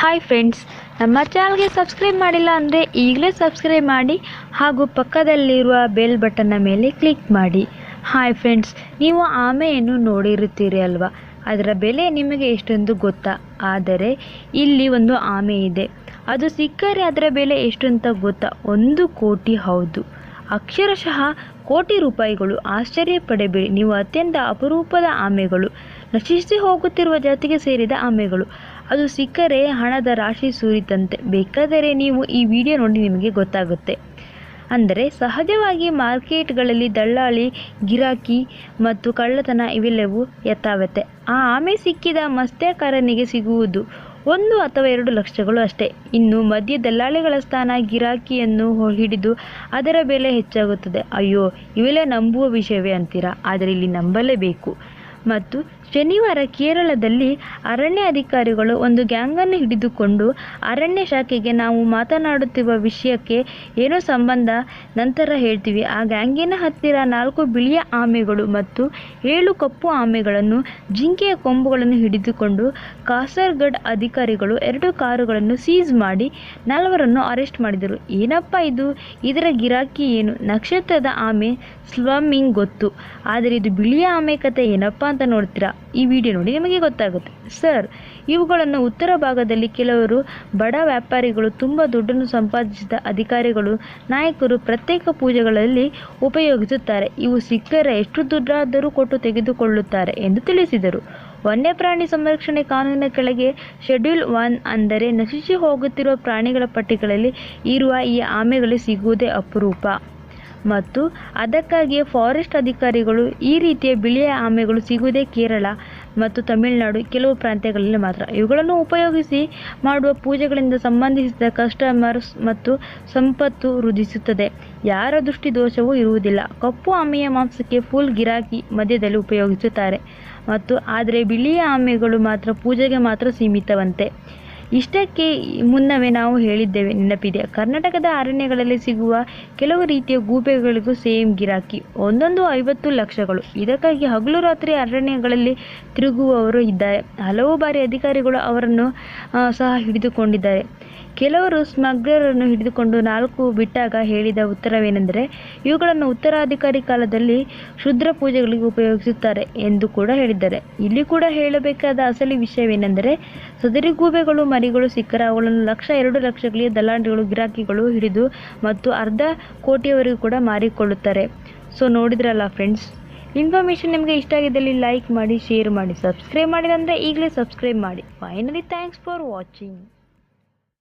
Hi friends, ನಮ್ಮ ಚಾನಲ್ಗೆ subscribe ಮಾಡಿಲ್ಲ ಅಂದರೆ ಈಗಲೇ ಸಬ್ಸ್ಕ್ರೈಬ್ ಮಾಡಿ ಹಾಗೂ ಪಕ್ಕದಲ್ಲಿರುವ ಬೆಲ್ ಬಟನ್ನ ಮೇಲೆ ಕ್ಲಿಕ್ ಮಾಡಿ. ಹಾಯ್ ಫ್ರೆಂಡ್ಸ್, ನೀವು ಆಮೆಯನ್ನು ನೋಡಿರುತ್ತೀರಿ ಅಲ್ವಾ? ಅದರ ಬೆಲೆ ನಿಮಗೆ ಎಷ್ಟೊಂದು ಗೊತ್ತಾ? ಆದರೆ ಇಲ್ಲಿ ಒಂದು ಆಮೆ ಇದೆ. ಅದು ಸಿಕ್ಕರೆ ಅದರ ಬೆಲೆ ಎಷ್ಟು ಅಂತ ಗೊತ್ತಾ? ಒಂದು ಕೋಟಿ ಹೌದು. ಅಕ್ಷರಶಃ ಕೋಟಿ ರೂಪಾಯಿಗಳು. ಆಶ್ಚರ್ಯ ಪಡೆಬೇಡಿ. ನೀವು ಅತ್ಯಂತ ಅಪರೂಪದ ಆಮೆಗಳು ನಶಿಸಿ ಹೋಗುತ್ತಿರುವ ಜಾತಿಗೆ ಸೇರಿದ ಆಮೆಗಳು ಅದು ಸಿಕ್ಕರೆ ಹಣದ ರಾಶಿ ಸುರಿತಂತೆ. ಬೇಕಾದರೆ ನೀವು ಈ ವಿಡಿಯೋ ನೋಡಿ ನಿಮಗೆ ಗೊತ್ತಾಗುತ್ತೆ. ಅಂದರೆ ಸಹಜವಾಗಿ ಮಾರ್ಕೆಟ್ಗಳಲ್ಲಿ ದಳ್ಳಾಳಿ ಗಿರಾಕಿ ಮತ್ತು ಕಳ್ಳತನ ಇವೆಲ್ಲವೂ ಯಥಾವತ್ತೆ ಆ ಆಮೆ ಸಿಕ್ಕಿದ ಮತ್ಸ್ಯಕಾರನಿಗೆ ಸಿಗುವುದು ಒಂದು ಅಥವಾ ಎರಡು ಲಕ್ಷಗಳು ಅಷ್ಟೇ. ಇನ್ನು ಮಧ್ಯ ದಲ್ಲಾಳಿಗಳ ಸ್ಥಾನ ಗಿರಾಕಿಯನ್ನು ಹಿಡಿದು ಅದರ ಬೆಲೆ ಹೆಚ್ಚಾಗುತ್ತದೆ. ಅಯ್ಯೋ, ಇವೆಲ್ಲ ನಂಬುವ ವಿಷಯವೇ ಅಂತೀರಾ? ಆದರೆ ಇಲ್ಲಿ ನಂಬಲೇಬೇಕು. ಮತ್ತು ಶನಿವಾರ ಕೇರಳದಲ್ಲಿ ಅರಣ್ಯ ಅಧಿಕಾರಿಗಳು ಒಂದು ಗ್ಯಾಂಗನ್ನು ಹಿಡಿದುಕೊಂಡು ಅರಣ್ಯ ಶಾಖೆಗೆ ನಾವು ಮಾತನಾಡುತ್ತಿರುವ ವಿಷಯಕ್ಕೆ ಏನೋ ಸಂಬಂಧ, ನಂತರ ಹೇಳ್ತೀವಿ. ಆ ಗ್ಯಾಂಗಿನ ಹತ್ತಿರ ನಾಲ್ಕು ಬಿಳಿಯ ಆಮೆಗಳು ಮತ್ತು ಏಳು ಕಪ್ಪು ಆಮೆಗಳನ್ನು, ಜಿಂಕೆಯ ಕೊಂಬುಗಳನ್ನು ಹಿಡಿದುಕೊಂಡು ಕಾಸರ್ಗಡ್ ಅಧಿಕಾರಿಗಳು ಎರಡು ಕಾರುಗಳನ್ನು ಸೀಸ್ ಮಾಡಿ ನಾಲ್ವರನ್ನು ಅರೆಸ್ಟ್ ಮಾಡಿದರು. ಏನಪ್ಪ ಇದು? ಇದರ ಗಿರಾಕಿ ಏನು? ನಕ್ಷತ್ರದ ಆಮೆ, ಸ್ಲಮ್ಮಿಂಗ್ ಗೊತ್ತು. ಆದರೆ ಇದು ಬಿಳಿಯ ಆಮೆ ಕತೆ ಏನಪ್ಪ ಅಂತ ನೋಡ್ತೀರಾ? ಈ ವಿಡಿಯೋ ನೋಡಿ ನಿಮಗೆ ಗೊತ್ತಾಗುತ್ತೆ. ಸರ್ ಇವುಗಳನ್ನು ಉತ್ತರ ಭಾಗದಲ್ಲಿ ಕೆಲವರು ಬಡ ವ್ಯಾಪಾರಿಗಳು, ತುಂಬ ದುಡ್ಡನ್ನು ಸಂಪಾದಿಸಿದ ಅಧಿಕಾರಿಗಳು, ನಾಯಕರು ಪ್ರತ್ಯೇಕ ಪೂಜೆಗಳಲ್ಲಿ ಉಪಯೋಗಿಸುತ್ತಾರೆ. ಇವು ಸಿಕ್ಕರೆ ಎಷ್ಟು ದುಡ್ಡಾದರೂ ಕೊಟ್ಟು ತೆಗೆದುಕೊಳ್ಳುತ್ತಾರೆ ಎಂದು ತಿಳಿಸಿದರು. ವನ್ಯಪ್ರಾಣಿ ಸಂರಕ್ಷಣೆ ಕಾನೂನಿನ ಕೆಳಗೆ ಶೆಡ್ಯೂಲ್ ಒನ್ ಅಂದರೆ ನಶಿಸಿ ಹೋಗುತ್ತಿರುವ ಪ್ರಾಣಿಗಳ ಪಟ್ಟಿಗಳಲ್ಲಿ ಇರುವ ಈ ಆಮೆಗಳು ಸಿಗುವುದೇ ಅಪರೂಪ. ಮತ್ತು ಅದಕ್ಕಾಗಿಯೇ ಫಾರೆಸ್ಟ್ ಅಧಿಕಾರಿಗಳು ಈ ರೀತಿಯ ಬಿಳಿಯ ಆಮೆಗಳು ಸಿಗುವುದೇ ಕೇರಳ ಮತ್ತು ತಮಿಳುನಾಡು ಕೆಲವು ಪ್ರಾಂತ್ಯಗಳಲ್ಲಿ ಮಾತ್ರ. ಇವುಗಳನ್ನು ಉಪಯೋಗಿಸಿ ಮಾಡುವ ಪೂಜೆಗಳಿಂದ ಸಂಬಂಧಿಸಿದ ಕಸ್ಟಮರ್ಸ್ ಮತ್ತು ಸಂಪತ್ತು ವೃದ್ಧಿಸುತ್ತದೆ. ಯಾರ ದೃಷ್ಟಿ ದೋಷವೂ ಇರುವುದಿಲ್ಲ. ಕಪ್ಪು ಆಮೆಯ ಮಾಂಸಕ್ಕೆ ಫುಲ್ ಗಿರಾಕಿ ಮಧ್ಯದಲ್ಲಿ ಉಪಯೋಗಿಸುತ್ತಾರೆ. ಮತ್ತು ಆದರೆ ಬಿಳಿಯ ಆಮೆಗಳು ಮಾತ್ರ ಪೂಜೆಗೆ ಮಾತ್ರ ಸೀಮಿತವಂತೆ. ಇಷ್ಟಕ್ಕೆ ಮುನ್ನವೇ ನಾವು ಹೇಳಿದ್ದೇವೆ ನೆನಪಿದೆ. ಕರ್ನಾಟಕದ ಅರಣ್ಯಗಳಲ್ಲಿ ಸಿಗುವ ಕೆಲವು ರೀತಿಯ ಗೂಬೆಗಳಿಗೂ ಸೇಮ್ ಗಿರಾಕಿ, ಒಂದೊಂದು ಐವತ್ತು ಲಕ್ಷಗಳು. ಇದಕ್ಕಾಗಿ ಹಗಲು ರಾತ್ರಿ ಅರಣ್ಯಗಳಲ್ಲಿ ತಿರುಗುವವರು ಇದ್ದಾರೆ. ಹಲವು ಬಾರಿ ಅಧಿಕಾರಿಗಳು ಅವರನ್ನು ಸಹ ಹಿಡಿದುಕೊಂಡಿದ್ದಾರೆ. ಕೆಲವರು ಸ್ಮಗ್ಲರನ್ನು ಹಿಡಿದುಕೊಂಡು ನಾಲ್ಕು ಬಿಟ್ಟಾಗ ಹೇಳಿದ ಉತ್ತರವೇನೆಂದರೆ, ಇವುಗಳನ್ನು ಉತ್ತರಾಧಿಕಾರಿ ಕಾಲದಲ್ಲಿ ಶುದ್ರ ಪೂಜೆಗಳಿಗೆ ಉಪಯೋಗಿಸುತ್ತಾರೆ ಎಂದು ಕೂಡ ಹೇಳಿದ್ದಾರೆ. ಇಲ್ಲಿ ಕೂಡ ಹೇಳಬೇಕಾದ ಅಸಲಿ ವಿಷಯವೇನೆಂದರೆ, ಸದರಿ ಗೂಬೆಗಳು, ಮರಿಗಳು ಸಿಕ್ಕರೆ ಅವುಗಳನ್ನು ಲಕ್ಷ ಎರಡು ಲಕ್ಷಗಳಿಗೆ ದಲ್ಲಾಳಿಗಳು, ಗಿರಾಕಿಗಳು ಹಿಡಿದು ಮತ್ತು ಅರ್ಧ ಕೋಟಿಯವರೆಗೂ ಕೂಡ ಮಾರಿಕೊಳ್ಳುತ್ತಾರೆ. ಸೊ ನೋಡಿದ್ರಲ್ಲ ಫ್ರೆಂಡ್ಸ್ ಇನ್ಫಾರ್ಮೇಷನ್ ನಿಮಗೆ ಇಷ್ಟ ಆಗಿದ್ದಲ್ಲಿ ಲೈಕ್ ಮಾಡಿ ಶೇರ್ ಮಾಡಿ ಸಬ್ಸ್ಕ್ರೈಬ್ ಮಾಡಿದಂದರೆ ಈಗಲೇ ಸಬ್ಸ್ಕ್ರೈಬ್ ಮಾಡಿ. Finally thanks for watching